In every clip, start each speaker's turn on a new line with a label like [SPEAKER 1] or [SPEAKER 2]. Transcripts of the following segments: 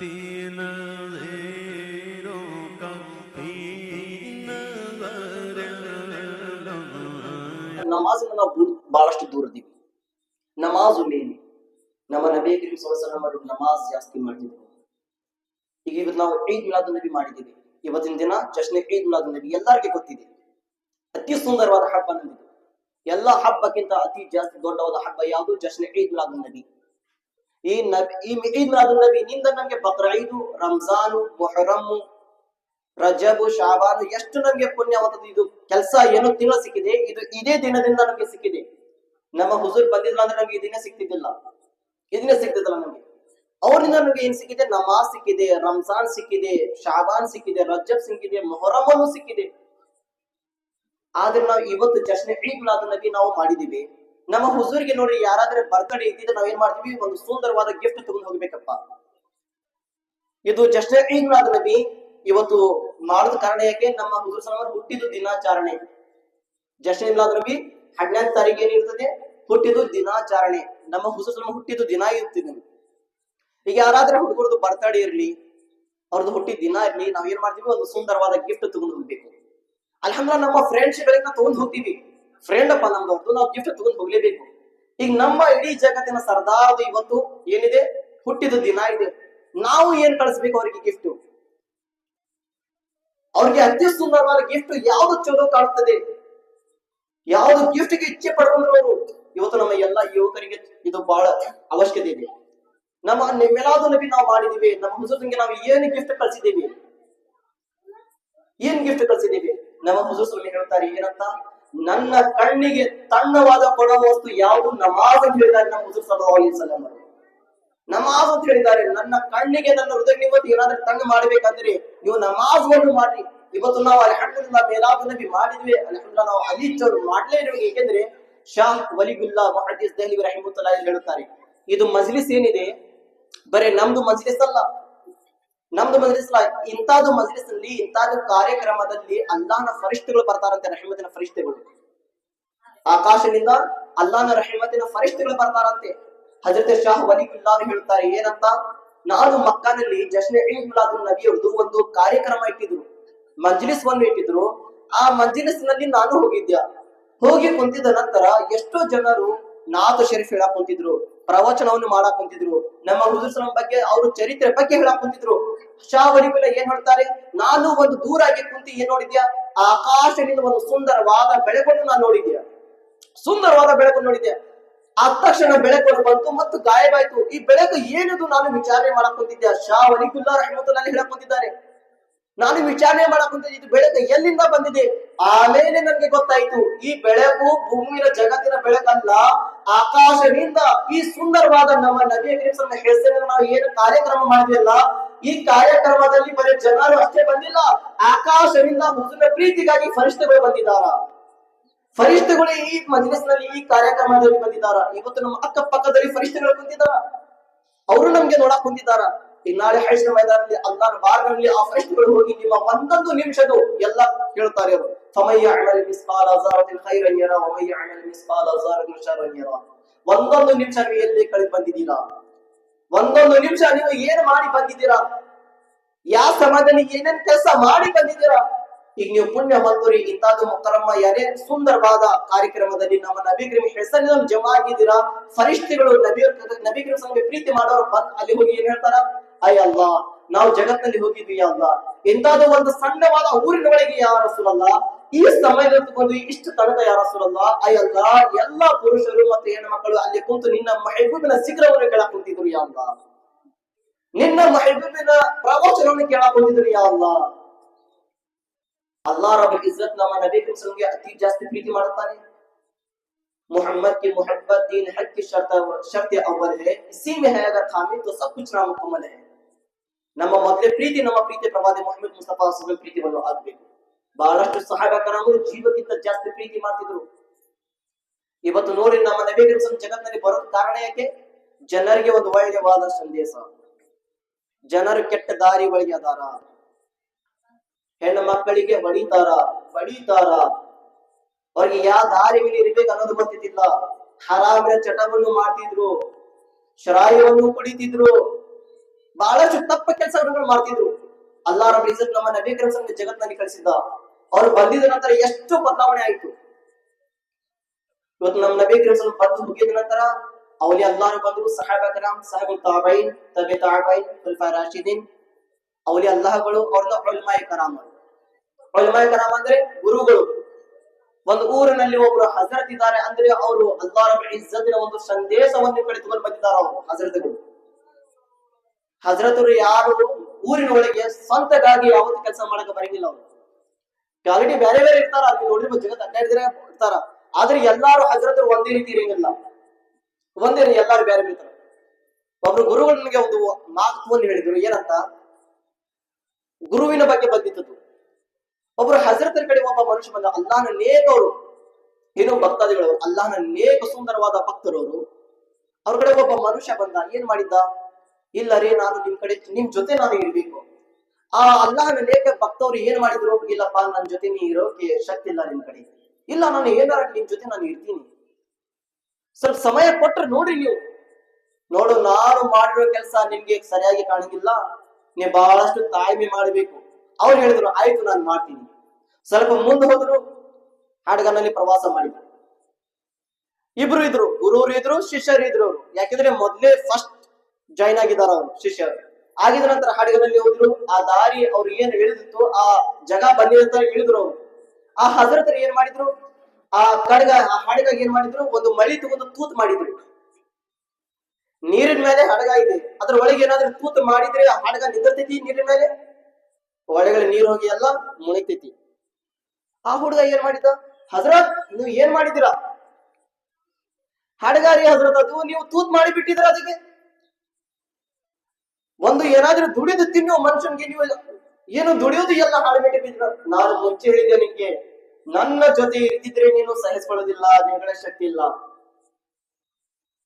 [SPEAKER 1] तीन ವರಲ
[SPEAKER 2] ನಮಾಜನ್ನ ನಾವು ಬಹಳಷ್ಟು ದೂರದಿವಿ ನಮಾಜು ಮೇಲೆ ನಮ್ಮ ನಬಿ ಕರೀಂ ಅವರು ನಮಾಜ್ ಜಾಸ್ತಿ ಮಾಡ್ತಿದ್ರು. ಈಗ ಇವತ್ತು ನಾವು ಈದ್ ಮಿಲಾದ್ ನಬಿ ಮಾಡಿದ್ದೀವಿ. ಇವತ್ತಿನ ದಿನ ಜಶ್ನೆ ಈದ್ ಮಿಲಾದ್ ನಬಿ ಎಲ್ಲರಿಗೂ ಗೊತ್ತಿದೆ. ಅತಿ ಸುಂದರವಾದ ಹಬ್ಬ ನಮ್ದು ಎಲ್ಲ ಹಬ್ಬಕ್ಕಿಂತ ಅತಿ ಜಾಸ್ತಿ ದೊಡ್ಡವಾದ ಹಬ್ಬ ಯಾವುದು? ಜಶ್ನೆ ಈದ್ ಮಿಲಾದ್ ನಬಿ. ಈ ನಬಿ, ಈ ಮಿಲಾದ್ ನಬಿ ನಿಂದ ನಮ್ಗೆ ಬಕ್ರೀದು ರಂಜಾನು ಮೊಹರಮ್ಮು ರಜಬು, ಶಾಬಾನ್, ಎಷ್ಟು ನಮ್ಗೆ ಪುಣ್ಯವಾದದ್ದು ಇದು. ಕೆಲಸ ಏನು ತಿಂಗಳು ಸಿಕ್ಕಿದೆ, ಇದು ಇದೇ ದಿನದಿಂದ ನಮ್ಗೆ ಸಿಕ್ಕಿದೆ. ನಮ್ಮ ಹುಜೂರ್ ಬಂದಿಲ್ಲ ಅಂದ್ರೆ ನಮ್ಗೆ ಈ ದಿನ ಸಿಕ್ತಿದ್ದಿಲ್ಲ. ಇದನ್ನೇ ದಿನ ಸಿಕ್ತಿದ್ದಿಲ್ಲ ನಮ್ಗೆ. ಅವರಿಂದ ನಮ್ಗೆ ಏನ್ ಸಿಕ್ಕಿದೆ? ನಮಾಜ್ ಸಿಕ್ಕಿದೆ, ರಂಜಾನ್ ಸಿಕ್ಕಿದೆ, ಶಾಬಾನ್ ಸಿಕ್ಕಿದೆ, ರಜಬ್ ಸಿಕ್ಕಿದೆ ಮೊಹರಮ್ಮನು ಸಿಕ್ಕಿದೆ. ಆದ್ರೆ ನಾವು ಇವತ್ತು ಜಶ್ನೆ ಈದ್ ನಾವು ಮಾಡಿದೀವಿ. ನಮ್ಮ ಹುಸೂರಿಗೆ ನೋಡ್ರಿ, ಯಾರಾದ್ರೆ ಬರ್ತಡೆ ಇದ್ದಿದ್ರೆ ನಾವ್ ಏನ್ ಮಾಡ್ತೀವಿ? ಒಂದು ಸುಂದರವಾದ ಗಿಫ್ಟ್ ತಗೊಂಡು ಹೋಗ್ಬೇಕಪ್ಪ. ಇದು ಜಸ್ಟ್ ಈದ್ ಮಿಲಾದ್ ನಬಿ ಇವತ್ತು ಮಾಡೋದ ಕಾರಣ ಯಾಕೆ? ನಮ್ಮ ಹುಜೂರ್ ಸಲವಾರ್ ಹುಟ್ಟಿದ ದಿನಾಚರಣೆ. ಜಸ್ಟ್ ಮಿಲಾದ್ ನಬಿ ಹನ್ನೆರಡು ತಾರೀಕು ಏನಿರ್ತದೆ ಹುಟ್ಟಿದ್ದು ದಿನಾಚರಣೆ. ನಮ್ಮ ಹುಜೂರ್ ಸಲ ಹುಟ್ಟಿದ್ದು ದಿನ ಇರ್ತಿದ್ದೆ ಈಗ ಯಾರಾದ್ರೆ ಹುಡುಗರದು ಬರ್ತಡೇ ಇರ್ಲಿ ಅವ್ರದ್ದು ಹುಟ್ಟಿದ ದಿನ ಇರ್ಲಿ, ನಾವ್ ಏನ್ ಮಾಡ್ತೀವಿ? ಒಂದು ಸುಂದರವಾದ ಗಿಫ್ಟ್ ತಗೊಂಡು ಹೋಗ್ಬೇಕು. ಅಲ್ಹಂದ್ರ ನಮ್ಮ ಫ್ರೆಂಡ್ಸ್ ಗಳಿಗೆ ಹೋಗ್ತೀವಿ. ಫ್ರೆಂಡ್ ಅಪ್ಪ ನಾವು ಗಿಫ್ಟ್ ತಗೊಂಡು ಹೋಗ್ಲೇಬೇಕು. ಈಗ ನಮ್ಮ ಇಡೀ ಜಗತ್ತಿನ ಸರ್ದಾರ್ದು ಇವತ್ತು ಏನಿದೆ? ಹುಟ್ಟಿದ ದಿನ ಇದೆ. ನಾವು ಏನ್ ಕಳಿಸ್ಬೇಕು ಅವ್ರಿಗೆ ಗಿಫ್ಟ್ ಅವ್ರಿಗೆ ಅತಿ ಸುಂದರವಾದ ಗಿಫ್ಟ್ ಯಾವ್ದು ಚಲೋ ಕಾಣುತ್ತದೆ ಯಾವ್ದು ಗಿಫ್ಟ್ಗೆ ಇಚ್ಛೆ ಪಡ್ಕೊಂಡ್ರು ಅವರು? ಇವತ್ತು ನಮ್ಮ ಎಲ್ಲಾ ಯುವಕರಿಗೆ ಇದು ಬಹಳ ಅವಶ್ಯಕತೆ ಇದೆ. ನಮ್ಮ ನಿಮ್ಮೆಲ್ಲಾದ್ರೂ ನಬಿ ನಾವು ಮಾಡಿದೀವಿ. ನಮ್ಮ ಹುಜೂರ್ಗೆ ನಾವು ಏನು ಗಿಫ್ಟ್ ಕಳಿಸಿದ್ದೀವಿ ಏನ್ ಗಿಫ್ಟ್ ಕಳಿಸಿದ್ದೀವಿ ನಮ್ಮ ಹುಜೂರ್ ಹೇಳ್ತಾರೆ ಏನಂತ? ನನ್ನ ಕಣ್ಣಿಗೆ ತಣ್ಣವಾದ ಕೊಡುವ ವಸ್ತು ಯಾವುದು? ನಮಾಜ್ ಅಂತ ಹೇಳಿದ್ದಾರೆ ನಮ್ಮ ಸಲಹಿ ನಮಾಜ್ ಅಂತ ಹೇಳಿದ್ದಾರೆ. ನನ್ನ ಕಣ್ಣಿಗೆ ನನ್ನ ಹೃದಯ ಇವತ್ತು ಏನಾದ್ರೂ ತಣ್ಣು ಮಾಡಬೇಕಂದ್ರೆ ನೀವು ನಮಾಜ್ವನ್ನು ಮಾಡಿ ಇವತ್ತು ನಾವು ಅಲ್ಹಮ್ದುಲಿಲ್ಲಾ ಮೇಲಾದ ನಬಿ ಮಾಡಿದ್ವಿ. ಅಲ್ಹಮ್ದುಲಿಲ್ಲಾ ನಾವು ಮಾಡ್ಲೇ ಇರ್ಬೇಕು. ಏಕೆಂದ್ರೆ ಶಾ ವಲಿಗುಲ್ಲಾ ಮುಹದ್ದೀಸ್ ದಹ್ಲಿ ರಹಿಮುಲ್ಲಾ ಹೇಳುತ್ತಾರೆ. ಇದು ಮಜ್ಲಿಸ್ ಏನಿದೆ? ಬರೇ ನಮ್ದು ಮಜ್ಲಿಸ್ ಅಲ್ಲ ನಮ್ದು ಮಜ್ಲಿಸ್ ಇಂತಾದ ಮಜ್ಲಿಸ್ ಅಲ್ಲಿ ಇಂತಾದ ಕಾರ್ಯಕ್ರಮದಲ್ಲಿ ಅಲ್ಲಾನ ಫರಿಷ್ಠಗಳು ಬರ್ತಾರಂತೆ ರಹಮತಿನ ಫರಿಷ್ಠೆಗಳು ಆಕಾಶದಿಂದ ಅಲ್ಲಾನ ರಹಮತಿನ ಫರಿಷ್ಠಗಳು ಬರ್ತಾರಂತೆ. ಹಜರತ್ ಶಾಹ್ ವಲಿಗುಲ್ಲಾ ಅವರು ಹೇಳ್ತಾರೆ, ಏನಂತ? ನಾನು ಮಕ್ಕಾನಲ್ಲಿ ಜಶ್ನೆ ಮಿಲಾದ್ ನಬಿ ಅವ್ರದ್ದು ಒಂದು ಕಾರ್ಯಕ್ರಮ ಇಟ್ಟಿದ್ರು. ಮಜ್ಲಿಸ್ ಒಂದು ಇಟ್ಟಿದ್ರು. ಆ ಮಜ್ಲಿಸ್ನಲ್ಲಿ ನಾನು ಹೋಗಿದ್ದೆ. ಹೋಗಿ ಕುಂತಿದ ನಂತರ ಎಷ್ಟೋ ಜನರು ನಾತು ಶರೀಫ್ ಹೇಳಕ್ ಕುಂತಿದ್ರು, ಪ್ರವಚನವನ್ನು ಮಾಡಕ್ ಕುಂತಿದ್ರು, ನಮ್ಮ ಹುಜೂರ್ ಸಲಂ ಬಗ್ಗೆ ಅವ್ರ ಚರಿತ್ರೆ ಬಗ್ಗೆ ಹೇಳಕ್ ಕುಂತಿದ್ರು. ಶಾ ವಲಿಗುಲ್ಲ ಏನ್ ಹೇಳ್ತಾರೆ? ನಾನು ಒಂದು ದೂರಾಗಿ ಕುಂತಿ ಏನ್ ನೋಡಿದ್ಯಾ? ಆಕಾಶದಿಂದ ಒಂದು ಸುಂದರವಾದ ಬೆಳಕನ್ನು ನಾನು ನೋಡಿದ್ಯಾ? ಸುಂದರವಾದ ಬೆಳಕು ನೋಡಿದೆ ಆ ತಕ್ಷಣ ಬೆಳಕು ಬಂತು ಮತ್ತು ಗಾಯವಾಯ್ತು. ಈ ಬೆಳಕು ಏನದು ನಾನು ವಿಚಾರಣೆ ಮಾಡಕ್ ಕುಂತಿದ್ದೆ ಶಾ ವಲಿಗುಲ್ಲಾ ರಹಮತುಲ್ಲಾಹಿ ಹೇಳಕ್ ನಾನು ವಿಚಾರಣೆ ಮಾಡಕ್ ಕುಂತಿದ್ದೆ. ಇದು ಬೆಳಕು ಎಲ್ಲಿಂದ ಬಂದಿದೆ? ಆಮೇಲೆ ನನಗೆ ಗೊತ್ತಾಯ್ತು. ಈ ಬೆಳಕು ಭೂಮಿಯ ಜಗತ್ತಿನ ಬೆಳಕಲ್ಲ ಆಕಾಶದಿಂದ ಈ ಸುಂದರವಾದ ನಮ್ಮ ನಬಿ ಕರೀಂ ಹೆಸರಿನ ನಾವು ಏನು ಕಾರ್ಯಕ್ರಮ ಮಾಡಿದೆಯಲ್ಲ ಈ ಕಾರ್ಯಕ್ರಮದಲ್ಲಿ ಬರೀ ಜನರು ಅಷ್ಟೇ ಬಂದಿಲ್ಲ, ಆಕಾಶದಿಂದ ಮುಸುನ ಪ್ರೀತಿಗಾಗಿ ಫರಿಷ್ಠಗಳು ಬಂದಿದ್ದಾರ. ಫರಿಷ್ಠಗಳು ಈ ಮಜ್ಲಿಸ್ನಲ್ಲಿ, ಈ ಕಾರ್ಯಕ್ರಮದಲ್ಲಿ ಬಂದಿದ್ದಾರ. ಇವತ್ತು ನಮ್ಮ ಅಕ್ಕಪಕ್ಕದಲ್ಲಿ ಫರಿಷ್ಠಗಳು ಕುಂತಿದ್ದಾರ. ಅವರು ನಮ್ಗೆ ನೋಡಕ್ ಕುಂತಿದ್ದಾರ. ಈಗ ನಾಳೆ ಹೈಸ್ನ ಮೈದಾನದಲ್ಲಿ ಹದಿನಾರು ಬಾರ್ನಲ್ಲಿ ಆ ಫರಿಷ್ಠಗಳು ಹೋಗಿ ನಿಮ್ಮ ಒಂದೊಂದು ನಿಮಿಷದು ಎಲ್ಲ ಹೇಳ್ತಾರೆ ಅವರು. ಸಮಯ ಅಮಲ್ ಮಿಸ್ಕಾಲ ಝಾರತಿನ್ ಖೈರನ್ ಒಮಯ್ಯ ಅಮಲ್ ಮಿಸ್ಕಾಲ ಝಾರತಿನ್ ಶರ್ರನ್ ಒಂದೊಂದು ನಿಮಿಷ ನೀವು ಎಲ್ಲಿ ಕಳೆದು ಬಂದಿದ್ದೀರಾ? ಒಂದೊಂದು ನಿಮಿಷ ನೀವು ಏನು ಮಾಡಿ ಬಂದಿದ್ದೀರಾ? ಯಾವ ಸಮಯದಲ್ಲಿ ಏನೇನ್ ಕೆಲಸ ಮಾಡಿ ಬಂದಿದ್ದೀರಾ? ಈಗ ನೀವು ಪುಣ್ಯ ಮಂತೂರಿ ಇಂತಾದು ಮುಕ್ತರಮ್ಮ ಯಾರೇ ಸುಂದರವಾದ ಕಾರ್ಯಕ್ರಮದಲ್ಲಿ ನಮ್ಮ ನಬಿ ಹೆಸರಿನಲ್ಲಿ ಹೆಸರಿನ ಜಮಾ ಆಗಿದ್ದೀರಾ ಫರಿಷ್ಠಿಗಳು ನಬಿ ನಬಿ ಕ್ರಿಮ್ ಸಂಘ ಪ್ರೀತಿ ಮಾಡೋರು ಅಲ್ಲಿ ಹೋಗಿ ಏನ್ ಹೇಳ್ತಾರ? ಅಯ್ಯ ಅಲ್ವಾ ನಾವು ಜಗತ್ನಲ್ಲಿ ಹೋಗಿದ್ವಿ ಅಲ್ಲ ಇಂತಾದ ಒಂದು ಸಣ್ಣವಾದ ಊರಿನ ಒಳಗೆ ಯಾರ ರಸೂಲಲ್ಲ ಈ ಸಮಯದಲ್ಲಿ ಬಂದು ಇಷ್ಟು ತನಕ ಯಾರ ರಸೂಲಲ್ಲ ಅಯ್ಯಲ್ಲ ಎಲ್ಲಾ ಪುರುಷರು ಮತ್ತು ಹೆಣ್ಣು ಮಕ್ಕಳು ಅಲ್ಲಿ ಕುಂತು ನಿನ್ನ ಮೆಹಬೂಬಿನ ಶಿಖರವನ್ನು ಕೇಳಕ್ ಕುಂತಿದ್ರು ಯಾ ಅಲ್ವಾ ನಿನ್ನ ಮೆಹಬೂಬಿನ ಪ್ರವಚನವನ್ನು ಕೇಳಕ್ ಕುಂತಿದ್ರು ಯಾ ಅಲ್ವಾ अल्लाह रब इज्जत नामा नबी के वसल्लम के अति जास्त प्रीति ಮಾಡುತ್ತಾನೆ मोहम्मद की मोहब्बत दीन हक की शर्त शर्त अव्वल है इसी में है अगर खामी तो सब कुछ नामुकम्मल है ನಮ್ಮ ಮೊದಲೇ ಪ್ರೀತಿ, ನಮ್ಮ ಪ್ರೀತಿ ಪ್ರವಾದಿ ಮೊಹಮ್ಮದ್ ಮುಸ್ತಫಾ ಸುಲ್ ಪ್ರೀತಿವನ್ನು ಆಗ್ಬೇಕು ಬಹಳಷ್ಟು ಸಹಾಯಕರಾಮರು ಜೀವಕ್ಕಿಂತ ಜಾಸ್ತಿ ಪ್ರೀತಿ ಮಾಡ್ತಿದ್ರು. ಇವತ್ತು ನೋಡಿ ನಮ್ಮ ನಬಿ ಕರೀಂ ಜಗತ್ತಿನಲ್ಲಿ ಬರೋ ಕಾರಣ ಯಾಕೆ? ಜನರಿಗೆ ಒಂದು ಒಳ್ಳೆಯವಾದ ಸಂದೇಶ. ಜನರು ಕೆಟ್ಟ ದಾರಿ ಒಳಗೆ ಅದಾರ ಹೆಣ್ಣು ಮಕ್ಕಳಿಗೆ ಬಡಿತಾರ ಬಡಿತಾರ ಅವ್ರಿಗೆ ಯಾವ ದಾರಿ ಮೇಲೆ ಇರ್ಬೇಕು ಅನ್ನೋದು ಗೊತ್ತಿದ್ದಿಲ್ಲ. ಹರಾಮಿನ ಚಟವನ್ನು ಮಾಡ್ತಿದ್ರು, ಶರಾಯವನ್ನು ಕುಡಿತಿದ್ರು. ಬಹಳಷ್ಟು ತಪ್ಪ ಕೆಲಸಗಳನ್ನು ಮಾಡ್ತಿದ್ರು. ಅಲ್ಲಾ ಇಜ್ಜತ್ ನಮ್ಮ ನಬಿ ಕರೀಂ ಜಗತ್ನಲ್ಲಿ ಕಳಿಸಿದ್ದ. ಅವರು ಬಂದಿದ ನಂತರ ಎಷ್ಟು ಬದಲಾವಣೆ ಆಯ್ತು. ಇವತ್ತು ನಮ್ಮ ನಬಿ ಬಂದು ಮುಗಿದ ನಂತರ ಅವಲಿ ಅಲ್ಲಾರು ಬಂದ್ರು, ಸಹಾಬ ಕರಾಮ್ ಸಾಹಬ್ ತಾಬೈನ್, ತಬೆ ತಾಬೈನ್ ಖುಲ್ಫಾ ರಾಶಿದೀನ್. ಅವಲಿ ಅಲ್ಲಾಹಗಳು, ಅವ್ರನ್ನ ಉಲ್ಮಾಯಿ ಕರಾಮ್ ಉಲ್ಮಾಯಿ ಕರಾಮ್ ಅಂದ್ರೆ ಗುರುಗಳು. ಒಂದು ಊರಿನಲ್ಲಿ ಒಬ್ರು ಹಜರತ್ ಇದ್ದಾರೆ ಅಂದ್ರೆ ಅವರು ಅಲ್ಲಾಹ್ ರಬ್ಬ ಇಜ್ಜತಿನ ಒಂದು ಸಂದೇಶವನ್ನು ಕಳೆದುಕೊಂಡು ಬಂದಿದ್ದಾರೆ ಅವರು, ಹಜರತ್ಗಳು. ಹಜರತರು ಯಾರು ಊರಿನ ಒಳಗೆ ಸ್ವಂತಕ್ಕಾಗಿ ಯಾವತ್ತು ಕೆಲಸ ಮಾಡಕ್ಕೆ ಬರಂಗಿಲ್ಲ ಅವರು. ಕ್ವಾಲಿಟಿ ಬೇರೆ ಬೇರೆ ಇರ್ತಾರ, ಅಲ್ಲಿ ನೋಡಿದ್ರೆ ಜಗತ್ ಅಡ್ಡಾಡಿದ್ರೆ ಇರ್ತಾರ. ಆದ್ರೆ ಎಲ್ಲಾರು ಹಜರತರು ಒಂದೇ ರೀತಿ ಇರಂಗಿಲ್ಲ. ಒಂದೇ ಎಲ್ಲಾರು ಬೇರೆ ಇರ್ತಾರ. ಒಬ್ರು ಗುರುಗಳು ನನಗೆ ಒಂದು ಮಹತ್ವವನ್ನು ಹೇಳಿದ್ರು, ಏನಂತ? ಗುರುವಿನ ಬಗ್ಗೆ ಬಂದಿತ್ತು ಒಬ್ರು ಹಜರತರ ಕಡೆ ಒಬ್ಬ ಮನುಷ್ಯ ಬಂದ ಅಲ್ಲಾನ ನೇಕವರು ಏನೋ ಭಕ್ತಾದಿಗಳವರು ಅಲ್ಲಾನ ನೇಕ ಸುಂದರವಾದ ಭಕ್ತರವರು. ಅವ್ರ ಕಡೆ ಒಬ್ಬ ಮನುಷ್ಯ ಬಂದ, ಏನ್ ಮಾಡಿದ್ದ? ಇಲ್ಲ ರೀ ನಾನು ನಿಮ್ ಕಡೆ, ನಿಮ್ ಜೊತೆ ನಾನು ಇರ್ಬೇಕು. ಆ ಅಲ್ಲಾಹನ ಲೇಖ ಭಕ್ತವ್ರು ಏನ್ ಮಾಡಿದ್ರು ಇಲ್ಲಪ್ಪ, ನನ್ ಜೊತೆ ನೀ ಇರೋಕೆ ಶಕ್ತಿ ಇಲ್ಲ ನಿಮ್ ಕಡೆ. ಇಲ್ಲ, ನಾನು ಏನಾರ ನಿಮ್ ಜೊತೆ ನಾನು ಇರ್ತೀನಿ. ಸ್ವಲ್ಪ ಸಮಯ ಕೊಟ್ರೆ ನೋಡ್ರಿ ನೀವು. ನೋಡು, ನಾನು ಮಾಡಿರೋ ಕೆಲಸ ನಿಮ್ಗೆ ಸರಿಯಾಗಿ ಕಾಣಂಗಿಲ್ಲ ನೀವು ಬಹಳಷ್ಟು ತಾಳ್ಮೆ ಮಾಡಬೇಕು. ಅವ್ರು ಹೇಳಿದ್ರು, ಆಯ್ತು, ನಾನು ಮಾಡ್ತೀನಿ. ಸ್ವಲ್ಪ ಮುಂದೆ ಹೋದ್ರು, ಹಾಡ್ಗನಲ್ಲಿ ಪ್ರವಾಸ ಮಾಡಿದ್ರು. ಇಬ್ರು ಇದ್ರು, ಗುರುರು ಇದ್ರು, ಶಿಷ್ಯರು ಇದ್ರು. ಯಾಕಂದ್ರೆ ಮೊದ್ಲೇ ಫಸ್ಟ್ ಜಾಯ್ನ್ ಆಗಿದಾರ ಅವರು ಶಿಷ್ಯರು ಆಗಿದ ನಂತರ ಹಾಡಿಗನಲ್ಲಿ ಹೋದ್ರು, ಆ ದಾರಿ ಅವ್ರು ಏನ್ ಇಳಿದಿತ್ತು ಆ ಜಗ ಬನ್ನಿ ಅಂತ ಇಳಿದ್ರು ಅವ್ರು. ಆ ಹಜರತರು ಏನ್ ಮಾಡಿದ್ರು? ಆ ಕಡಗ, ಆ ಹಾಡಿಗ ಏನ್ ಮಾಡಿದ್ರು? ಒಂದು ಮಳಿ ತಗೊಂಡು ತೂತ್ ಮಾಡಿದ್ರು. ನೀರಿನ ಮೇಲೆ ಹಡಗ ಇದೆ ಅದ್ರ ಒಳಗೆ ಏನಾದ್ರೂ ತೂತು ಮಾಡಿದ್ರೆ ಆ ಹಡಗ ನಿಂದಿರ್ತೈತಿ ನೀರಿನ ಮೇಲೆ? ಒಳಗಡೆ ನೀರು ಹೋಗಿ ಎಲ್ಲ ಮುಣಿತೈತಿ ಆ ಹುಡುಗ ಏನ್ ಮಾಡಿದ? ಹಜರತ್, ನೀವು ಏನ್ ಮಾಡಿದಿರ ಹಡಗಾರಿ ಹಜರತ್, ಅದು ನೀವು ತೂತ್ ಮಾಡಿ ಬಿಟ್ಟಿದ್ರ ಅದಕ್ಕೆ? ಒಂದು ಏನಾದ್ರೂ ದುಡಿದು ತಿನ್ನುವ ಮನುಷ್ಯನಿಗೆ ನೀವು ಏನು ದುಡಿಯೋದು ಎಲ್ಲ ಹಾಳ್ಬಿಟ್ಟು ಬಿದ್ರ ನಾನು ಮುಂಚೆ ಹೇಳಿದ್ದೆ ನಿನ್ಗೆ ನನ್ನ ಜೊತೆ ಇರ್ತಿದ್ರೆ ನೀನು ಸಹಿಸ್ಕೊಳ್ಳೋದಿಲ್ಲ ನಿನ್ಗಳ ಶಕ್ತಿ ಇಲ್ಲ.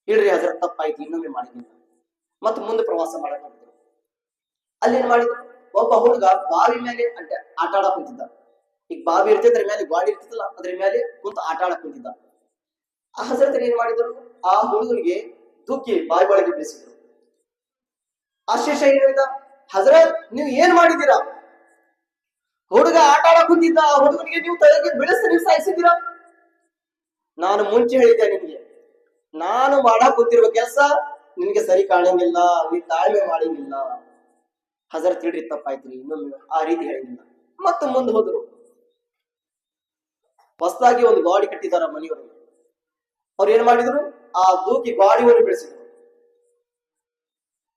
[SPEAKER 2] ಹೇಳ್ರಿ ಅದ್ರ ತಪ್ಪಾಯ್ತು, ಇನ್ನೊಮ್ಮೆ ಮಾಡಿದ್ದೀನಿ. ಮತ್ತೆ ಮುಂದೆ ಪ್ರವಾಸ ಮಾಡಕ್ ಅಲ್ಲಿ ಏನ್ ಮಾಡಿದ್ರು ಒಬ್ಬ ಹುಡುಗ ಬಾವಿ ಮೇಲೆ ಅಂತ ಆಟ ಆಡಕ್ ಕುಂತಿದ್ದ. ಈಗ ಬಾವಿ ಇರ್ತಿದ್ರ ಮೇಲೆ ಗಾಡಿ ಇರ್ತಿತ್ತಲ್ಲ ಅದ್ರ ಮೇಲೆ ಕುಂತ ಆಟ ಆಡಕ್ ಕುಂತಿದ್ದ. ಆ ಹಜರತರು ಏನ್ ಮಾಡಿದ್ರು? ಆ ಹುಡುಗನಿಗೆ ದುಃಖಿ ಬಾಯಿ ಒಳಗೆ ಬೀಸಿದ್ರು. ಆ ಶಿಷ್ಯ ಏನ್ ಹೇಳಿದ ಹಜರತ್, ನೀವು ಏನ್ ಮಾಡಿದ್ದೀರಾ? ಹುಡುಗ ಆಟ ಕುಂತಿದ್ದ, ಆ ಹುಡುಗನಿಗೆ ನೀವು ತಲೆಗೆ ಬೆಳೆಸಿ ನೀವು ಸಾಯಿಸಿದ್ದೀರಾ? ನಾನು ಮುಂಚೆ ಹೇಳಿದ್ದೆ ನಿಮಗೆ. ನಾನು ಮಾಡಕ್ ಕೂತಿರುವ ಕೆಲಸ ನಿನಗೆ ಸರಿ ಕಾಣಂಗಿಲ್ಲ ನೀ ತಾಳ್ಮೆ ಮಾಡಂಗಿಲ್ಲ. ಹಜರತ್ ತಿಳ್ರಿ ತಪ್ಪಾಯ್ತ್ರಿ, ಇನ್ನೊಮ್ಮೆ ಆ ರೀತಿ ಹೇಳಿಲ್ಲ. ಮತ್ತೆ ಮುಂದೆ ಹೋದ್ರು. ಹೊಸದಾಗಿ ಒಂದು ಗಾಡಿ ಕಟ್ಟಿದಾರ ಮನೆಯವರು. ಅವ್ರು ಏನ್ ಮಾಡಿದ್ರು? ಆ ದೂಕಿ ಗಾಡಿಯನ್ನು ಬೆಳೆಸಿದ್ರು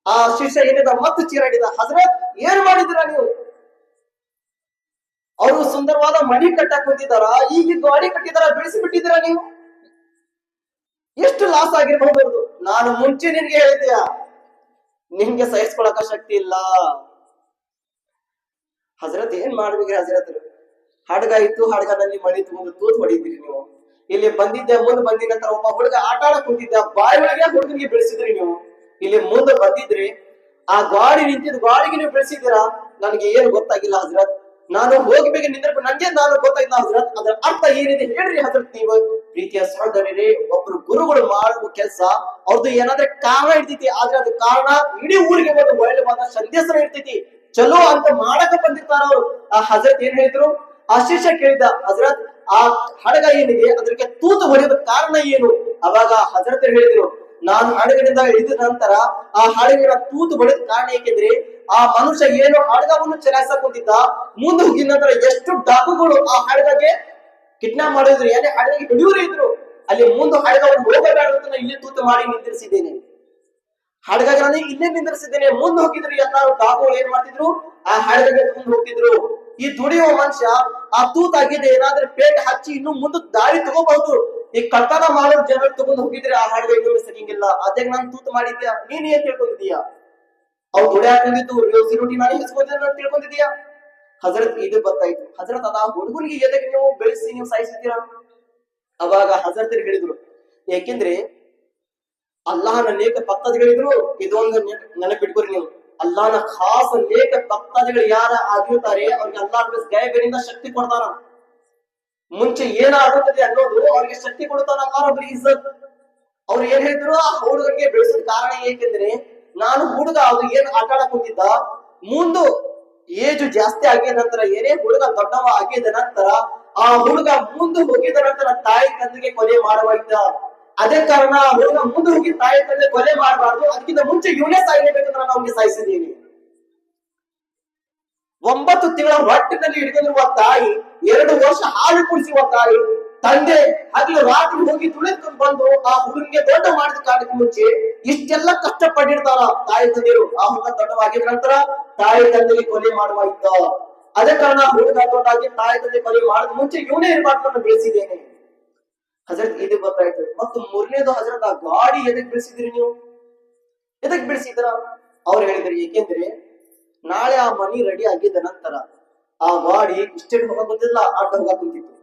[SPEAKER 2] ಆ ಶಿಷ್ಯ ಏನಿದ ಮತ್ತು ಚೀರಾಡಿದ ಹಜರತ್, ಏನ್ ಮಾಡಿದಿರ ನೀವು? ಅವರು ಸುಂದರವಾದ ಮಣಿ ಕಟ್ಟಕ್ ಹೊಂದಿದಾರ ಈಗ ಗಾಡಿ ಕಟ್ಟಿದಾರ? ಬೆಳೆಸಿ ಬಿಟ್ಟಿದ್ದೀರಾ ನೀವು? ಎಷ್ಟು ಲಾಸ್ ಆಗಿರ್ಬಹುದು? ನಾನು ಮುಂಚೆ ನಿನ್ಗೆ ಹೇಳಿದ್ಯಾ? ನಿನ್ಗೆ ಸಹಿಸ್ಕೊಳಕ ಶಕ್ತಿ ಇಲ್ಲ. ಹಜರತ್, ಏನ್ ಮಾಡ್ಬೇಕ್ರಿ ಹಜರತ್ ಹಡ್ಗ ಇತ್ತು ಹಡ್ಗನಲ್ಲಿ ಮಣಿ ತಗೊಂಡು ತೂತ್ ಹೊಡಿದ್ರಿ ನೀವು. ಇಲ್ಲಿ ಬಂದಿದ್ದೆ, ಮುಂದೆ ಬಂದಿದ್ದ ಒಬ್ಬ ಹುಡುಗ ಆಟ ಆಡಕ್ ಕುಂತಿದ್ದ, ಬಾಯಿ ಒಳಗೆ ಹುಡುಗನಿಗೆ ಬೆಳೆಸಿದ್ರಿ ನೀವು. ಇಲ್ಲಿ ಮುಂದೆ ಬಂದಿದ್ರಿ, ಆ ಗಾಡಿ ನಿಂತಿದ್ ಗಾಡಿಗೆ ನೀವು ಬೆಳೆಸಿದ್ದೀರಾ? ನನಗೆ ಏನು ಗೊತ್ತಾಗಿಲ್ಲ ಹಜರತ್. ನಾನು ಹೋಗ್ಬೇಕು ನಿಂದ್ರ ನನ್ಗೆ ನಾನು ಗೊತ್ತಾಗಿಲ್ಲ ಹಜರತ್. ಅದ್ರ ಅರ್ಥ ಏನಿದೆ ಹೇಳ್ರಿ ಹಜರತ್ ನೀವು. ಪ್ರೀತಿಯ ಸಹೋದರರೇ, ಒಬ್ರು ಗುರುಗಳು ಮಾಡುವ ಕೆಲಸ ಅವ್ರದ್ದು ಏನಾದ್ರೆ ಕಾರಣ ಇರ್ತೈತಿ. ಆದ್ರೆ ಅದು ಕಾರಣ ಇಡೀ ಊರಿಗೆ ಒಂದು ಒಳ್ಳೆವಾದ ಸಂದೇಶ ಇರ್ತೈತಿ. ಚಲೋ ಅಂತ ಮಾಡಕ ಬಂದಿರ್ತಾರ ಅವ್ರು. ಆ ಹಜರತ್ ಏನ್ ಹೇಳಿದ್ರು? ಆ ಶಿಷ್ಯ ಕೇಳಿದ, ಹಜರತ್, ಆ ಹಡಗ ಏನಿದೆ? ಅದಕ್ಕೆ ತೂತು ಹೊಡೆಯೋದ ಕಾರಣ ಏನು? ಅವಾಗ ಹಜರತ್ ಹೇಳಿದ್ರು ನಾನು ಹಡಗಿನಿಂದ ಇಳಿದ ನಂತರ ಆ ಹಡಗಿನ ತೂತು ಬಳಿದ ಕಾರಣ ಏಕೆಂದ್ರೆ ಆ ಮನುಷ್ಯ ಏನು ಹಡಗವನ್ನು ಚಲಾಯಿಸಕ್ ಮುಂದೆ ಹೋಗಿದ ನಂತರ ಎಷ್ಟು ಡಾಕುಗಳು ಆ ಹಡಗಗೆ ಕಿಡ್ನಾಪ್ ಮಾಡಿದ್ರು, ಏನೇ ಹಡಗಿಗೆ ಹಿಡಿಯೋರು ಇದ್ರು. ಅಲ್ಲಿ ಮುಂದೆ ಹಡಗವನ್ನು ಹೋಗಬೇಡ ಇಲ್ಲಿ ತೂತು ಮಾಡಿ ನಿಂದಿರಿಸಿದ್ದೇನೆ. ಹಡಗ ನಾನು ಇಲ್ಲೇ ನಿಂದಿರಿಸಿದ್ದೇನೆ. ಮುಂದೆ ಹೋಗಿದ್ರು, ಎಲ್ಲಾರು ಡಾಕುಗಳು ಏನ್ ಮಾಡ್ತಿದ್ರು? ಆ ಹಡಗಗೆ ತುಂಬ ಹೋಗ್ತಿದ್ರು. ಈ ದುಡಿಯುವ ಮನುಷ್ಯ ಆ ತೂತಾಗಿದೆ, ಏನಾದ್ರೆ ಪೇಟ್ ಹಚ್ಚಿ ಇನ್ನು ಮುಂದೆ ದಾರಿ ತಗೋಬಹುದು. ಈ ಕಳ್ತನ ಮಾಡೋ ಜನರು ತಗೊಂಡು ಹೋಗಿದ್ರೆ ಆ ಹಾಡಿದ ಇನ್ನೊಮ್ಮೆ ಸರಿಯಂಗಿಲ್ಲ ಅದೇ ನಾನು ತೂತು ಮಾಡಿದ್ಯಾ? ನೀನ್ ಏನ್ ತಿಳ್ಕೊಂಡಿದೀಯಾ ಅವ್ ದುಡಿ ಹಾಕೊಂಡಿದ್ದು ರೋಸಿ ರೋಟಿ ಮಾಡಿ ಹೆಸ್ಕೊಂಡಿದ್ದ ತಿಳ್ಕೊಂಡಿದ್ಯಾ ಹಜರತ್ ಇದು ಗೊತ್ತಾಯ್ತು. ಹಜರತ್ ಅದ ಹುಡುಗನಿಗೆ ಎದಕ್ಕೆ ನೀವು ಬೆಳೆಸಿ ನೀವು ಸಾಯಿಸಿದ್ದೀರಾ? ಅವಾಗ ಹಜರತ್ ಹೇಳಿದ್ರು, ಯಾಕೆಂದ್ರೆ ಅಲ್ಲಾಹನ ನೇಕ ಭಕ್ತಾದಿಗಳಿದ್ರು ಇದೊಂದು ನೆನ- ನೆನಪಿಟ್ಕೊರಿ ನೀವು. ಅಲ್ಲಾಹನ ಖಾಸ ನೇಕ ಭಕ್ತಾದಿಗಳು ಯಾರ ಆಗಿರ್ತಾರೆ, ಅವ್ರಿಗೆ ಅಲ್ಲಾಹ್ ಗಾಯಗಳಿಂದ ಶಕ್ತಿ ಕೊಡ್ತಾನ ಮುಂಚೆ ಏನಾಗುತ್ತದೆ ಅನ್ನೋದು ಅವ್ರಿಗೆ ಶಕ್ತಿ ಕೊಡುತ್ತಾನಲ್ಲ ಇಜ್ಜತ್. ಅವ್ರು ಏನ್ ಹೇಳಿದ್ರು ಆ ಹುಡುಗನಿಗೆ ಬೆಳೆಸಿದ ಕಾರಣ ಏಕೆಂದ್ರೆ ನಾನು ಹುಡುಗ ಅದು ಏನ್ ಆಟ ಆಡಕೊಂಡಿದ್ದ ಮುಂದು ಏಜು ಜಾಸ್ತಿ ಆಗಿದ ನಂತರ, ಏನೇ ಹುಡುಗ ದೊಡ್ಡವ ಆಗಿದ ನಂತರ, ಆ ಹುಡುಗ ಮುಂದೆ ಹೋಗಿದ ನಂತರ ತಾಯಿ ತಂದೆಗೆ ಕೊಲೆ ಮಾಡುವಾಗಿದ್ದ ಅದೇ ಕಾರಣ ಆ ಹುಡುಗ ಮುಂದೆ ಹೋಗಿ ತಾಯಿ ತಂದೆ ಕೊಲೆ ಮಾಡಬಾರ್ದು. ಅದಕ್ಕಿಂತ ಮುಂಚೆ ಇವನೇ ಸಾಯಲೇಬೇಕಂದ್ರೆ ನಾನು ಅವ್ನಿಗೆ ಸಾಯಿಸಿದ್ದೀನಿ. ಒಂಬತ್ತು ತಿಂಗಳ ಹೊಟ್ಟಿನಲ್ಲಿ ಹಿಡಿದಿರುವ ತಾಯಿ ಎರಡು ವರ್ಷ ಹಾಲು ಕುಡಿಸುವ ತಾಯಿ, ತಂದೆ ಹಗಲು ರಾತ್ರಿ ಹೋಗಿ ತುಳಿದುಕೊಂಡು ಬಂದು ಆ ಹುಡುಗಿಗೆ ದೊಡ್ಡ ಮಾಡಿದ ಕಾರಣಕ್ಕೆ ಮುಂಚೆ ಇಷ್ಟೆಲ್ಲ ಕಷ್ಟ ಪಟ್ಟಿರ್ತಾರ ತಾಯಿ ತಂದೆಯರು ಆ ಹುಡುಗ ದೊಡ್ಡವಾಗಿದ ನಂತರ ತಾಯಿ ತಂದೆಗೆ ಕೊಲೆ ಮಾಡುವ ಇದ್ದ ಅದೇ ಕಾರಣ ಹುಡುಗ ದೊಡ್ಡಾಗಿ ತಾಯಿ ತಂದೆ ಕೊಲೆ ಮಾಡಿದ ಮುಂಚೆ ಇವನೇ ಇರ್ಬಾರ್ದು ಬೆಳೆಸಿದ್ದೇನೆ. ಹಜರತ್ ಇದು ಗೊತ್ತಾಯ್ತು. ಮತ್ತು ಮೂರನೇದು ಹಜರತ್ ಆ ಗಾಡಿ ಎದಕ್ ಬೆಳೆಸಿದ್ರಿ ನೀವು? ಎದಕ್ ಬೆಳೆಸಿದ್ರ? ಅವ್ರು ಹೇಳಿದ್ರು, ಏಕೆಂದ್ರೆ ನಾಳೆ ಆ ಮನಿ ರೆಡಿ ಆಗಿದ್ದ ನಂತರ ಆ ಗಾಡಿ ಇಷ್ಟೆಡ್ ಹೋಗಕ್ ಬಂದಿಲ್ಲ ಅಡ್ಡ ಹೋಗಕ್ ಕುಂತಿತ್ತು.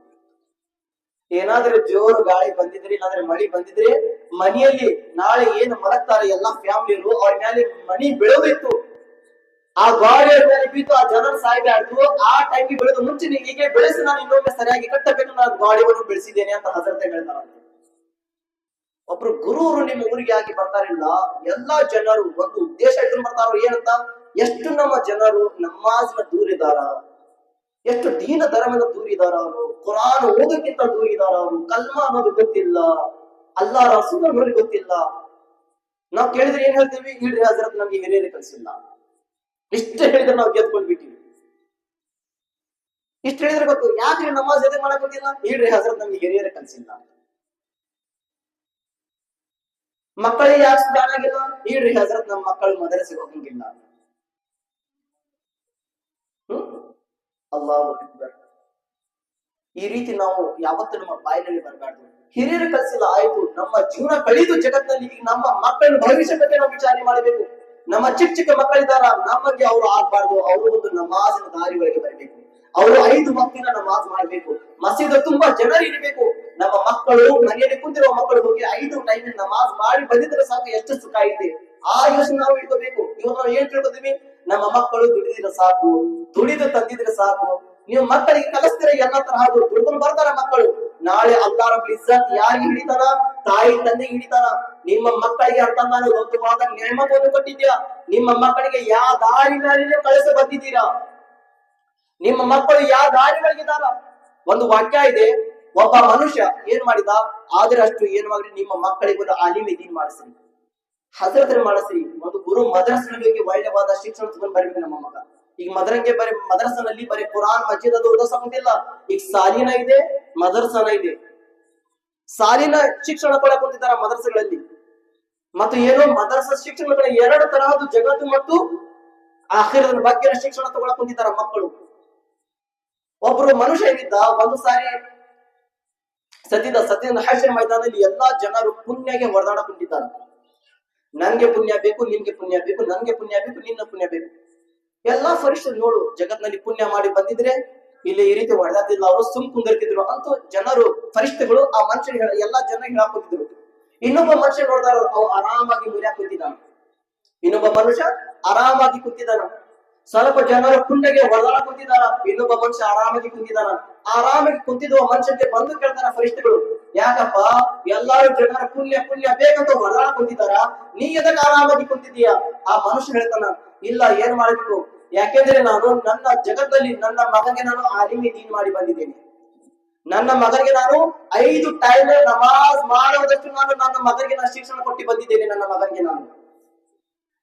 [SPEAKER 2] ಏನಾದ್ರೂ ಜೋರು ಗಾಳಿ ಬಂದಿದ್ರೆ, ಇಲ್ಲಾಂದ್ರೆ ಮಳಿ ಬಂದಿದ್ರೆ, ಮನೆಯಲ್ಲಿ ನಾಳೆ ಏನು ಮಲಗ್ತಾರೆ ಎಲ್ಲಾ ಫ್ಯಾಮಿಲಿಯರು ಅವ್ರ ಮೇಲೆ ಮನಿ ಬೆಳೆದಿತ್ತು. ಆ ಗಾಡಿಯ ಮೇಲೆ ಬೀತು, ಆ ಜನರ ಸಾಯ್ಬಾರ್ದು ಆ ಟೈಮ್ಗೆ ಬೆಳೆದು ಮುಂಚೆ ಹೀಗೆ ಬೆಳೆಸಿ ನಾನು ಇನ್ನೊಮ್ಮೆ ಸರಿಯಾಗಿ ಕಟ್ಟಬೇಕು ನಾನು ಗಾಡಿಯನ್ನು ಬೆಳೆಸಿದ್ದೇನೆ ಅಂತ ಹಜರತೆ ಹೇಳ್ತಾರಂತೆ. ಒಬ್ರು ಗುರುವರು ನಿಮ್ಮ ಊರಿಗೆ ಆಗಿ ಬರ್ತಾರಿಲ್ಲ, ಎಲ್ಲಾ ಜನರು ಒಂದು ಉದ್ದೇಶ ಇಟ್ಕೊಂಡು ಬರ್ತಾರ ಏನಂತ? ಎಷ್ಟು ನಮ್ಮ ಜನರು ನಮಾಜ್ನ ದೂರಿದಾರ? ಎಷ್ಟು ದೀನ ಧರ್ಮದ ದೂರಿದಾರ ಅವರು? ಕುರಾನ್ ಓದಕ್ಕಿಂತ ದೂರಿದಾರ ಅವರು? ಕಲ್ಮ ಅನ್ನೋದು ಗೊತ್ತಿಲ್ಲ. ಅಲ್ಲಾ ರಸೂಲ್ ಅನ್ನೋದು ಗೊತ್ತಿಲ್ಲ. ನಾವ್ ಕೇಳಿದ್ರೆ ಏನ್ ಹೇಳ್ತೀವಿ? ಇಲ್ರಿ ಹಜರತ್, ನಮ್ಗೆ ಹಿರಿಯರು ಕಲ್ಸಿಲ್ಲ ಇಷ್ಟು ಹೇಳಿದ್ರೆ ನಾವು ಗೆದ್ಕೊಂಡ್ಬಿಟ್ಟಿವಿ ಇಷ್ಟು ಹೇಳಿದ್ರೆ ಗೊತ್ತು. ಯಾಕೆ ನಮಾಜ್ ಎದೆ ಮಾಡಕ್ ಗೊತ್ತಿಲ್ಲ? ಇಲ್ರಿ ಹಜರತ್, ನಮ್ಗೆ ಹಿರಿಯರು ಕಲ್ಸಿಲ್ಲ ಮಕ್ಕಳಿಗೆ ಯಾಕೆ ಬ್ಯಾನ್ ಆಗಿಲ್ಲ? ಇಲ್ರಿ ಹಜರತ್ ನಮ್ಮ ಮಕ್ಕಳು ಮದರಸೆಗೆ ಹೋಗಂಗಿಲ್ಲ. ಅಲ್ಲಾಹು ಅಕ್ಬರ್. ಈ ರೀತಿ ನಾವು ಯಾವತ್ತೂ ನಮ್ಮ ಬಾಯಿನಲ್ಲಿ ಬರಬಾರ್ದು. ಹಿರಿಯರು ಕಲಿಸಿಲ್ಲ ಆಯ್ತು, ನಮ್ಮ ಜೀವನ ಕಳೆದು ಜಗತ್ತಿನಲ್ಲಿ, ಈಗ ನಮ್ಮ ಮಕ್ಕಳ ಭವಿಷ್ಯ ಬಗ್ಗೆ ನಾವು ವಿಚಾರಣೆ ಮಾಡಬೇಕು. ನಮ್ಮ ಚಿಕ್ಕ ಚಿಕ್ಕ ಮಕ್ಕಳಿದಾರ ನಮಗೆ ಅವರು ಆಗ್ಬಾರ್ದು. ಅವರು ಒಂದು ನಮಾಜಿನ ದಾರಿ ಒಳಗೆ ಬರಬೇಕು. ಅವರು ಐದು ಮಕ್ಕಳ ನಮಾಜ್ ಮಾಡಬೇಕು. ಮಸೀದ ತುಂಬಾ ಜನರು ಇರಬೇಕು. ನಮ್ಮ ಮಕ್ಕಳು, ಮನೆಯಲ್ಲಿ ಕುಂತಿರುವ ಮಕ್ಕಳು ಹೋಗಿ ಐದು ಟೈಮ್ ನಮಾಜ್ ಮಾಡಿ ಬಂದಿದ್ರೆ ಸಾಕು, ಎಷ್ಟು ಸುಖ ಐತೆ ಆ ಯೋಚನೆ ನಾವು ಇಟ್ಕೋಬೇಕು. ಇವತ್ತು ನಾವು ಏನ್ ತಿಳ್ಕೊತೀವಿ? ನಮ್ಮ ಮಕ್ಕಳು ದುಡಿದಿದ್ರೆ ಸಾಕು, ದುಡಿದು ತಂದಿದ್ರೆ ಸಾಕು. ನೀವು ಮಕ್ಕಳಿಗೆ ಕಲಿಸ್ತೀರ ಎಲ್ಲ ತರಹ ದುಡ್ಕೊಂಡು ಬರ್ತಾರ ಮಕ್ಕಳು? ನಾಳೆ ಅಲ್ಲಾರ ಇಜ್ಜತ್ ಯಾರಿಗೆ ಹಿಡಿತಾರ? ತಾಯಿ, ತಂದೆ ಹಿಡಿತಾರ? ನಿಮ್ಮ ಮಕ್ಕಳಿಗೆ ಅರ್ಥ ನಾನು ದೊಡ್ಡವಾದ ನೇಮಕವನ್ನು ಕೊಟ್ಟಿದ್ಯಾ ನಿಮ್ಮ ಮಕ್ಕಳಿಗೆ ಯಾವ ದಾರಿನಲ್ಲಿ ಕಳಿಸಿ ಬಂದಿದ್ದೀರಾ? ನಿಮ್ಮ ಮಕ್ಕಳು ಯಾವ ದಾರಿಗಳಿಗಿದಾರ ಒಂದು ವಾಕ್ಯ ಇದೆ, ಒಬ್ಬ ಮನುಷ್ಯ ಏನ್ ಮಾಡಿದ? ಆದ್ರೆ ಅಷ್ಟು ಏನ್ ಮಾಡಿ ನಿಮ್ಮ ಮಕ್ಕಳಿಗೆ ಒಂದು ಅಲಿಮೆ ಮಾಡಿಸ್ರಿ. ಹಜರತ್ರ ಮಾಡಿಸ್ರಿ ಒಂದು ಗುರು ಮದ್ರಸನಲ್ಲಿ ಹೋಗಿ ಒಳ್ಳೆವಾದ ಶಿಕ್ಷಣ ತಗೊಂಡ್ ಬರ್ಬೇಕು ನಮ್ಮ ಮಗ. ಈಗ ಮದರಂಗೆ ಬರೀ, ಮದ್ರಸನಲ್ಲಿ ಬರೀ ಕುರಾನ್ ಮಜೀದ್ ಅದು ಓದೋಸಂಗಿಲ್ಲ ಈಗ ಸಾಲಿನ ಇದೆ, ಮದರ್ಸನ ಇದೆ. ಸಾಲಿನ ಶಿಕ್ಷಣ ಕೊಡಕ್ ಕುಂತಿದ್ದಾರೆ ಮದರ್ಸಗಳಲ್ಲಿ. ಮತ್ತು ಏನು ಮದರ್ಸ ಶಿಕ್ಷಣಗಳ ಎರಡು ತರಹದ ಜಗತ್ತು ಮತ್ತು ಆಖಿರದ ಬಗ್ಗೆ ಶಿಕ್ಷಣ ತಗೊಳಕ್ ಕುಂತಿದ್ದಾರೆ ಮಕ್ಕಳು. ಒಬ್ರು ಮನುಷ್ಯ ಏನಿದ್ದ ಒಂದು ಸಾರಿ ಸದ್ಯದ ಸತ್ಯದ ಹಾಸ್ಯ ಮೈದಾನದಲ್ಲಿ ಎಲ್ಲಾ ಜನರು ಪುಣ್ಯಗೆ ಹೊಡೆದಾಡ ಕುಂತಿದ್ದಾರೆ. ನನ್ಗೆ ಪುಣ್ಯ ಬೇಕು ನಿನ್ಗೆ ಪುಣ್ಯ ಬೇಕು ನನ್ಗೆ ಪುಣ್ಯ ಬೇಕು, ನಿನ್ನ ಪುಣ್ಯ ಬೇಕು. ಎಲ್ಲಾ ಫರಿಷ್ಠರು ನೋಡು, ಜಗತ್ನಲ್ಲಿ ಪುಣ್ಯ ಮಾಡಿ ಬಂದಿದ್ರೆ, ಇಲ್ಲಿ ಈ ರೀತಿ ಹೊಡೆದಾತಿಲ್ಲ ಅವರು ಸುಮ್ ಕುಂದರ್ತಿದ್ರು. ಅಂತೂ ಜನರು ಫರಿಷ್ಠಗಳು ಆ ಮನುಷ್ಯನ ಎಲ್ಲಾ ಜನ ಹೇಳಾಕೊತಿದ್ರು ಇನ್ನೊಬ್ಬ ಮನುಷ್ಯ ನೋಡಿದಾರ ಅವ್ ಆರಾಮಾಗಿ ಮುರಿಯಾಕ ಕೂತಿದ್ದಾನ. ಇನ್ನೊಬ್ಬ ಮನುಷ್ಯ ಆರಾಮಾಗಿ ಕುಂತಿದ್ದಾನ. ಸ್ವಲ್ಪ ಜನರು ಕುಂಡಗೆ ಹೊಡೆದಾಡ ಕುಂತಿದಾರ ಇನ್ನೊಬ್ಬ ಮನುಷ್ಯ ಆರಾಮಾಗಿ ಕುಂತಿದಾನ ಆರಾಮಾಗಿ ಕುಂತಿದ್ದ ಮನುಷ್ಯಕ್ಕೆ ಬಂದು ಕೇಳ್ತಾರ ಫರಿಷ್ಠಗಳು ಯಾಕಪ್ಪ? ಎಲ್ಲಾರು ಜನರ ಪುಣ್ಯ ಪುಣ್ಯ ಬೇಕಂತ ಹೊಡೆದಾಡ ಕುಂತಿದಾರ ನೀ ಎದಕ್ ಆರಾಮಾಗಿ ಕುಂತಿದೀಯ ಆ ಮನುಷ್ಯ ಹೇಳ್ತಾನ, ಇಲ್ಲ, ಏನ್ ಮಾಡಬೇಕು? ಯಾಕೆಂದ್ರೆ ನಾನು ನನ್ನ ಜಗತ್ತಲ್ಲಿ ನನ್ನ ಮಗನಿಗೆ ನಾನು ಆಲಿಮಿ ದೀನ್ ಮಾಡಿ ಬಂದಿದ್ದೇನೆ. ನನ್ನ ಮಗನಿಗೆ ನಾನು ಐದು ಟೈಮ್ ನಮಾಜ್ ಮಾಡುವುದಷ್ಟು ನಾನು ನನ್ನ ಮಗನಿಗೆ ನಾನು ಶಿಕ್ಷಣ ಕೊಟ್ಟು ಬಂದಿದ್ದೇನೆ, ನನ್ನ ಮಗನಿಗೆ ನಾನು.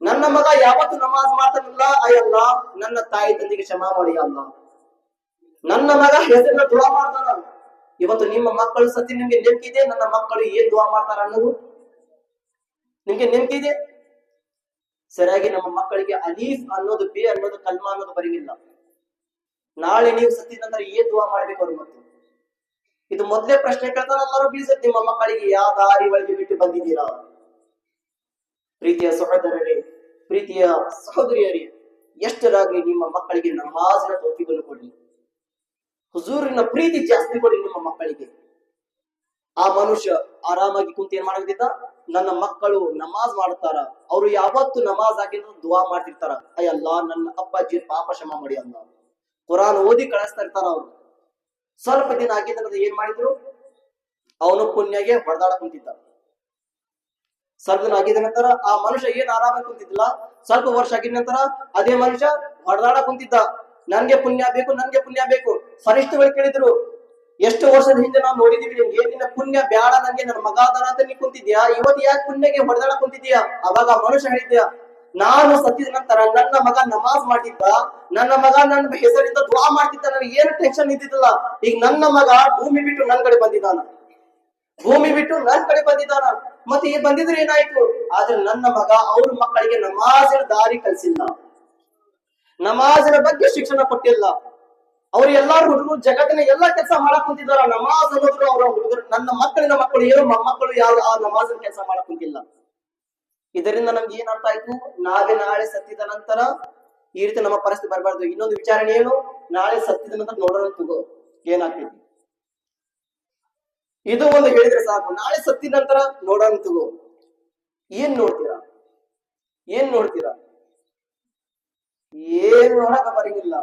[SPEAKER 2] ನನ್ನ ಮಗ ಯಾವತ್ತು ನಮಾಜ್ ಮಾಡ್ತಾನಿಲ್ಲ ಅಯ್ಯಲ್ಲ, ನನ್ನ ತಾಯಿ ತಂದೆಗೆ ಕ್ಷಮಾ ಮಾಡಿ ಅಲ್ಲ. ನನ್ನ ಮಗ ಹೆಸರಿನ ದುವಾ ಮಾಡ್ತಾನ. ಇವತ್ತು ನಿಮ್ಮ ಮಕ್ಕಳು ಸತಿ ನಿಮ್ಗೆ ನೆಂಪಿದೆ ನನ್ನ ಮಕ್ಕಳು ಏನ್ ದುವಾ ಮಾಡ್ತಾರ ಅನ್ನೋದು? ನಿಮ್ಗೆ ನೆಂಪಿದೆ ಸರಿಯಾಗಿ ನಮ್ಮ ಮಕ್ಕಳಿಗೆ ಅಲೀಫ್ ಅನ್ನೋದು, ಬಿ ಅನ್ನೋದು, ಕಲ್ಮಾ ಅನ್ನೋದು ಬರಂಗಿಲ್ಲ ನಾಳೆ ನೀವು ಸತ್ತಿದ ನಂತರ ಏನ್ ದುವಾ ಮಾಡ್ಬೇಕು ಅವ್ರು ಮತ್ತೆ? ಇದು ಮೊದಲೇ ಪ್ರಶ್ನೆ ಕೇಳ್ತಾರ ಎಲ್ಲರೂ ಸತ್ತಿ ನಿಮ್ಮ ಮಕ್ಕಳಿಗೆ ಯಾವ ದಾರಿ ಒಳಗೆ ಬಿಟ್ಟು ಬಂದಿದ್ದೀರಾ? ಪ್ರೀತಿಯ ಸಹೋದರರೇ ಪ್ರೀತಿಯ ಸಹೋದರಿಯರೇ ಎಷ್ಟರಾಗಿ ನಿಮ್ಮ ಮಕ್ಕಳಿಗೆ ನಮಾಜಿನ ತೋಪಿಗಳನ್ನು ಕೊಡಿ ಹುಜೂರಿನ ಪ್ರೀತಿ ಜಾಸ್ತಿ ಕೊಡಿ ನಿಮ್ಮ ಮಕ್ಕಳಿಗೆ. ಆ ಮನುಷ್ಯ ಆರಾಮಾಗಿ ಕುಂತ ಏನ್ ಮಾಡಿದ್ದ ನನ್ನ ಮಕ್ಕಳು ನಮಾಜ್ ಮಾಡ್ತಾರ. ಅವ್ರು ಯಾವತ್ತು ನಮಾಜ್ ಆಗಿದ್ರು ದುವಾ ಮಾಡ್ತಿರ್ತಾರ. ಅಯ್ಯಲ್ಲ ನನ್ನ ಅಪ್ಪಾಜಿ ಪಾಪ ಶಮ ಮಾಡಿ ಅಲ್ಲ. ಕುರಾನ್ ಓದಿ ಕಳಿಸ್ತಾ ಇರ್ತಾರ ಅವ್ರು. ಸ್ವಲ್ಪ ದಿನ ಆಗಿದ್ದ ಏನ್ ಮಾಡಿದ್ರು? ಅವನು ಪುಣ್ಯಗೆ ಹೊಡೆದಾಡ ಕುಂತಿದ್ದ ಸ್ವಲ್ಪ ಆಗಿದ ನಂತರ ಆ ಮನುಷ್ಯ ಏನ್ ಆರಾಮಾಗಿ ಕುಂತಿದ್ದಿಲ್ಲ? ಸ್ವಲ್ಪ ವರ್ಷ ಆಗಿದ ನಂತರ ಅದೇ ಮನುಷ್ಯ ಹೊಡೆದಾಡ ಕುಂತಿದ್ದ. ನನ್ಗೆ ಪುಣ್ಯ ಬೇಕು, ನನ್ಗೆ ಪುಣ್ಯ ಬೇಕು. ಫರಿಷ್ಠಗಳು ಕೇಳಿದ್ರು, ಎಷ್ಟು ವರ್ಷದ ಹಿಂದೆ ನಾವು ನೋಡಿದೀವಿ ನಿನ್ಗೆ ನಿನ್ನ ಪುಣ್ಯ ಬ್ಯಾಡ, ನಂಗೆ ನನ್ನ ಮಗ ಅದಾನ ಅಂತ ನೀ ಕುಂತಿದ್ಯಾ? ಇವತ್ತು ಯಾಕೆ ಪುಣ್ಯಗೆ ಹೊಡೆದಾಡ ಕುಂತಿದ್ಯಾ? ಅವಾಗ ಮನುಷ್ಯ ಹೇಳಿದ್ಯಾ ನಾನು ಸತ್ತಿದ ನಂತರ ನನ್ನ ಮಗ ನಮಾಜ್ ಮಾಡಿದ್ದ ನನ್ನ ಮಗ ನನ್ನ ಹೆಸರಿಂದ ದ್ವಾ ಮಾಡ್ತಿದ್ದ, ನನಗೆ ಏನು ಟೆನ್ಷನ್ ಇದ್ದಿದ್ದಿಲ್ಲ. ಈಗ ನನ್ನ ಮಗ ಭೂಮಿ ಬಿಟ್ಟು ನನ್ ಕಡೆ ಬಂದಿದ್ದಾನ. ಭೂಮಿ ಬಿಟ್ಟು ನನ್ ಕಡೆ ಬಂದಿದ್ದಾನ. ಮತ್ತೆ ಈ ಬಂದಿದ್ರೆ ಏನಾಯ್ತು? ಆದ್ರೆ ನನ್ನ ಮಗ ಅವ್ರ ಮಕ್ಕಳಿಗೆ ನಮಾಜಿನ ದಾರಿ ಕಲಿಸಿಲ್ಲ. ನಮಾಜಿನ ಬಗ್ಗೆ ಶಿಕ್ಷಣ ಕೊಟ್ಟಿಲ್ಲ. ಅವ್ರು ಎಲ್ಲಾರು ಹುಡುಗರು, ಜಗತ್ತಿನ ಎಲ್ಲಾ ಕೆಲಸ ಮಾಡಕ್ ಕುಂತಿದಾರ. ನಮಾಜ್ ಅನ್ನೋದ್ರು ಅವರ ಹುಡುಗರು, ನನ್ನ ಮಕ್ಕಳಿನ ಮಕ್ಕಳು ಏನು ಮಕ್ಕಳು ಯಾವ ಆ ನಮಾಜಿನ ಕೆಲಸ ಮಾಡಕ್ ಇದರಿಂದ ನಮ್ಗೆ ಏನ್ ಅರ್ಥ ಆಯ್ತು? ನಾವೇ ನಾಳೆ ಸತ್ತಿದ ನಂತರ ಈ ರೀತಿ ನಮ್ಮ ಪರಿಸ್ಥಿತಿ ಬರಬಾರ್ದು. ಇನ್ನೊಂದು ವಿಚಾರಣೆ ಏನು? ನಾಳೆ ಸತ್ತಿದ ನಂತರ ನೋಡೋಣ ತಗೋ. ಏನಾಗ್ತೈತಿ? ಇದು ಒಂದು ಹೇಳಿದ್ರೆ ಸಾಕು. ನಾಳೆ ಸತ್ತಿದ ನಂತರ ನೋಡೋಣ ತಗೋ. ಏನ್ ನೋಡ್ತೀರಾ? ಏನ್ ನೋಡ್ತೀರಾ? ಏನ್ ನೋಡಕ ಬರಂಗಿಲ್ಲ.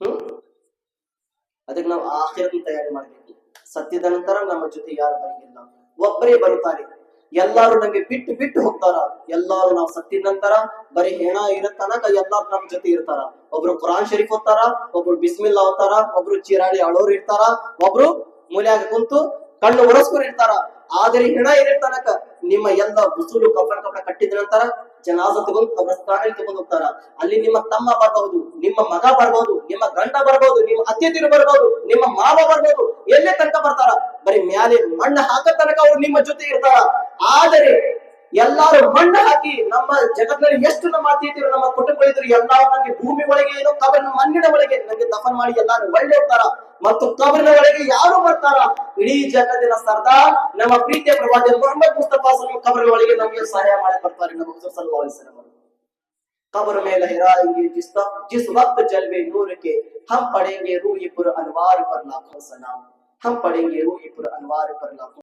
[SPEAKER 2] ಹ್ಮ್? ಅದಕ್ಕೆ ನಾವು ಆಖಿರದ ತಯಾರಿ ಮಾಡಬೇಕು. ಸತ್ತಿದ ನಂತರ ನಮ್ಮ ಜೊತೆ ಯಾರು ಬರಂಗಿಲ್ಲ. ಒಬ್ಬರೇ ಬರುತ್ತಾರೆ. ಎಲ್ಲಾರು ನಮಗೆ ಬಿಟ್ಟು ಬಿಟ್ಟು ಹೋಗ್ತಾರ. ಎಲ್ಲಾರು ನಾವು ಸತ್ತಿದ ನಂತರ ಬರೀ ಹೆಣ ಇರತ್ತನಕ ತನಕ ಎಲ್ಲಾರು ನಮ್ಮ ಜೊತೆ ಇರ್ತಾರ. ಒಬ್ರು ಕುರಾನ್ ಶರೀಫ್ ಓದ್ತಾರ, ಒಬ್ರು ಬಿಸ್ಮಿಲ್ಲಾ ಓದ್ತಾರ, ಒಬ್ರು ಚಿರಾಡಿ ಅಳೋರ್ ಇರ್ತಾರ, ಒಬ್ರು ಮೂಲ್ಯಾಗ ಕುಂತು ಕಣ್ಣು ಒರೆಸ್ಕೊಂಡು ಇರ್ತಾರ. ಆದರೆ ಹೆಣ ಏನಿರ್ತಾನಕ ತನಕ ನಿಮ್ಮ ಎಲ್ಲ ಬುಸುಲು ಕಬ್ಬಣ ಕಬ್ಬಣ ಕಟ್ಟಿದ ನಂತರ ಜನಾಜ ತಗೊಂಡು ಕಬ್ರಸ್ಥಾನ ತಗೊಂಡು ಹೋಗ್ತಾರ. ಅಲ್ಲಿ ನಿಮ್ಮ ತಮ್ಮ ಬರಬಹುದು, ನಿಮ್ಮ ಮಗ ಬರಬಹುದು, ನಿಮ್ಮ ಗಂಡ ಬರಬಹುದು, ನಿಮ್ಮ ಅತಿಥಿರು ಬರಬಹುದು, ನಿಮ್ಮ ಮಾವ ಬರಬಹುದು, ಎಲ್ಲೇ ತನಕ ಬರ್ತಾರ. ಬರೀ ಮ್ಯಾಲೆ ಮಣ್ಣು ಹಾಕ ತನಕ ಅವ್ರು ನಿಮ್ಮ ಜೊತೆ ಇರ್ತಾರ. ಆದರೆ ಎಲ್ಲಾರು ಮಣ್ಣು ಹಾಕಿ ನಮ್ಮ ಜಗತ್ತಿನಲ್ಲಿ ಎಷ್ಟು ನಮ್ಮ ಅತಿಥಿರು ನಮ್ಮ ಕುಟುಂಬಗಳಿದ್ರು ಎಲ್ಲಾರು ನಮ್ಗೆ ಭೂಮಿ ಒಳಗೆ ಏನೋ ಕಬರಿನ ಮಣ್ಣಿನ ಒಳಗೆ ನಮ್ಗೆ ದಫನ್ ಮಾಡಿ ಎಲ್ಲಾರು ಒಳ್ಳೆ ಹೋಗ್ತಾರ ಮತ್ತು ಕಬರಿನ ಒಳಗೆ ಯಾರು ಬರ್ತಾರ ಇಡೀ ಜಗತ್ತಿನ ಸರ್ದಾರ್ ನಮ್ಮ ಪ್ರೀತಿಯ ಪ್ರವಾದಿ ಮೊಹಮ್ಮದ್ ಮುಸ್ತಫಾ ಸಲ್ಲಲ್ಲಾಹು ಕಬರಿನ ಒಳಗೆ ನಮಗೆ ಸಹಾಯ ಮಾಡಿ ಬರ್ತಾರೆ ನಮ್ಮ ಹುಜೂರ್ ಸಲ್ಲಲ್ಲಾಹು ಅಲೈಹಿ ವಸಲ್ಲಂ ಅವರು. कब्र में लहराएंगे जिस तक जिस वक्त जलवे नूर के हम पढ़ेंगे रूही पुर अनवार पर लाखों सलाम हम पढ़ेंगे रूही पुर अनवार पर लाखों